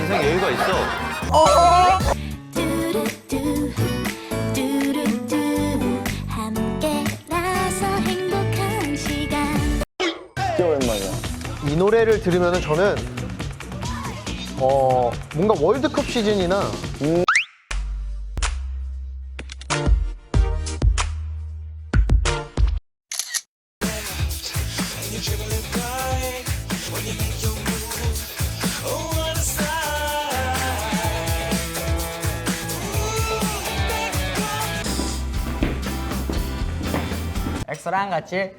인생 여유가 있어. 행복한 시간 이 노래를 들으면 저는 어 뭔가 월드컵 시즌이나 엑소랑 같이.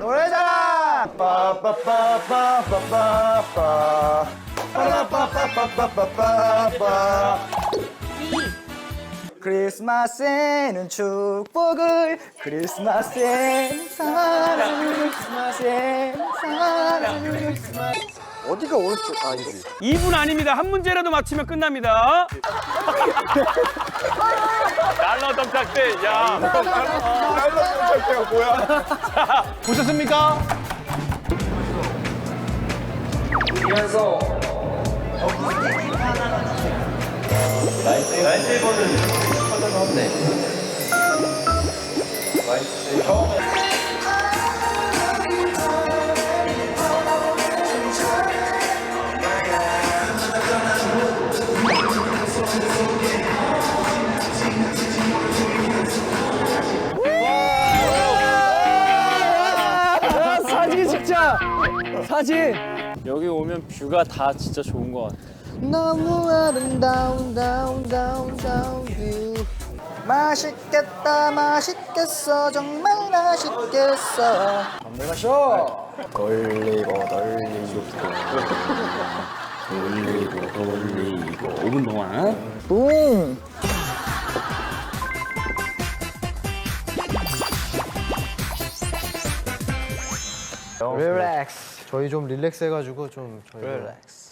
노래자랑 크리스마스에는 축복을 크리스마스엔 사랑을 크리스마스엔 사랑을 크리스마스 어디가 오른쪽 아니지 2분 아닙니다. 한 문제라도 맞히면 끝납니다. 날라 덤짝대. 야. 보셨습니까? 사진 찍자 사진. 여기 오면 뷰가 다 진짜 좋은 것 같아. 너무 아름다운 다운 다운 다운 뷰. 맛있겠다 맛있겠어 정말 맛있겠어. 건물 마셔 돌리고 돌리고. 돌리고 돌리고. 5분 동안. 뿡 릴렉스 저희 좀 릴렉스 해가지고 좀 저희 릴렉스